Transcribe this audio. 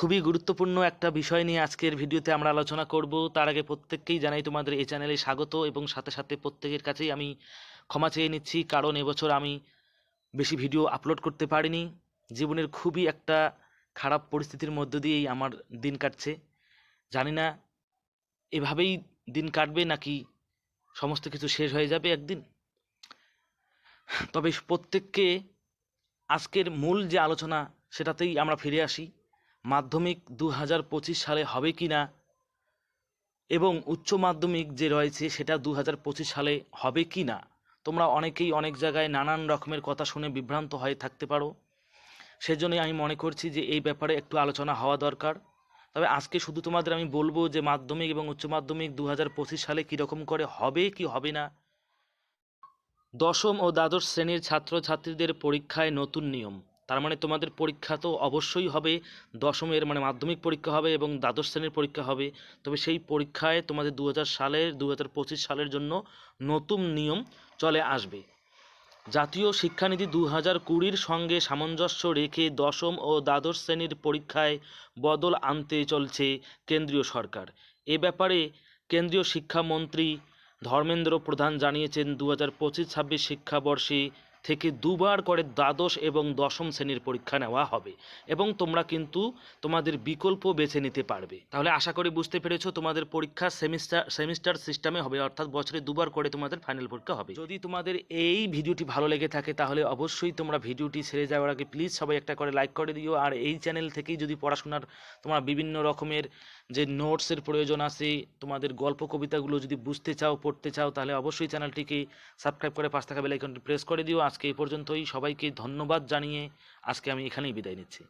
খুবই গুরুত্বপূর্ণ একটা বিষয় নিয়ে আজকের ভিডিওতে আমরা আলোচনা করব। তার আগে প্রত্যেককেই জানাই তোমাদের এই চ্যানেলে স্বাগত এবং সাথে সাথে প্রত্যেকের কাছেই আমি ক্ষমা চেয়ে নিচ্ছি, কারণ এবছর আমি বেশি ভিডিও আপলোড করতে পারিনি। জীবনের খুবই একটা খারাপ পরিস্থিতির মধ্য দিয়েই আমার দিন কাটছে। জানি না এভাবেই দিন কাটবে নাকি সমস্ত কিছু শেষ হয়ে যাবে একদিন। তবে প্রত্যেককে আজকের মূল যে আলোচনা সেটাতেই আমরা ফিরে আসি। মাধ্যমিক দু হাজার পঁচিশ সালে হবে কি না এবং উচ্চ মাধ্যমিক যে রয়েছে সেটা দু হাজার পঁচিশ সালে হবে কি না তোমরা অনেকেই অনেক জায়গায় নানান রকমের কথা শুনে বিভ্রান্ত হয়ে থাকতে পারো। সেজন্যই আমি মনে করছি যে এই ব্যাপারে একটু আলোচনা হওয়া দরকার। তবে আজকে শুধু তোমাদের আমি বলব যে মাধ্যমিক এবং উচ্চ মাধ্যমিক দু হাজার পঁচিশ সালে কীরকম করে হবে কি হবে না? দশম ও দ্বাদশ শ্রেণির ছাত্রছাত্রীদের পরীক্ষায় নতুন নিয়ম। তার মানে তোমাদের পরীক্ষা তো অবশ্যই হবে, দশমের মানে মাধ্যমিক পরীক্ষা হবে এবং দ্বাদশ শ্রেণির পরীক্ষা হবে। তবে সেই পরীক্ষায় তোমাদের দু হাজার সালের দু হাজার পঁচিশ সালের জন্য নতুন নিয়ম চলে আসবে। জাতীয় শিক্ষানীতি দু হাজার কুড়ির সঙ্গে সামঞ্জস্য রেখে দশম ও দ্বাদশ শ্রেণির পরীক্ষায় বদল আনতে চলছে কেন্দ্রীয় সরকার। এ ব্যাপারে কেন্দ্রীয় শিক্ষামন্ত্রী ধর্মেন্দ্র প্রধান জানিয়েছেন দু হাজার পঁচিশ ছাব্বিশ শিক্ষাবর্ষে থেকে দুবার করে দ্বাদশ এবং দশম শ্রেণির পরীক্ষা নেওয়া হবে এবং তোমরা কিন্তু তোমাদের বিকল্প বেছে নিতে পারবে। তাহলে আশা করি বুঝতে পেরেছ তোমাদের পরীক্ষা সেমিস্টার সেমিস্টার সিস্টেমে হবে, অর্থাৎ বছরে দুবার করে তোমাদের ফাইনাল পরীক্ষা হবে। যদি তোমাদের এই ভিডিওটি ভালো লেগে থাকে তাহলে অবশ্যই তোমরা ভিডিওটি ছেড়ে যাওয়ার আগে প্লিজ সবাই একটা করে লাইক করে দিও। আর এই চ্যানেল থেকেই যদি পড়াশোনার তোমরা বিভিন্ন রকমের যে নোটসের প্রয়োজন আছে, তোমাদের গল্প কবিতাগুলো যদি বুঝতে চাও, পড়তে চাও, তাহলে অবশ্যই চ্যানেলটিকে সাবস্ক্রাইব করে পাঁচ থাকা বেলাইকনটি প্রেস করে দিও। আজকে এই পর্যন্তই। সবাইকে ধন্যবাদ জানিয়ে আজকে আমি এখানেই বিদায় নিচ্ছি।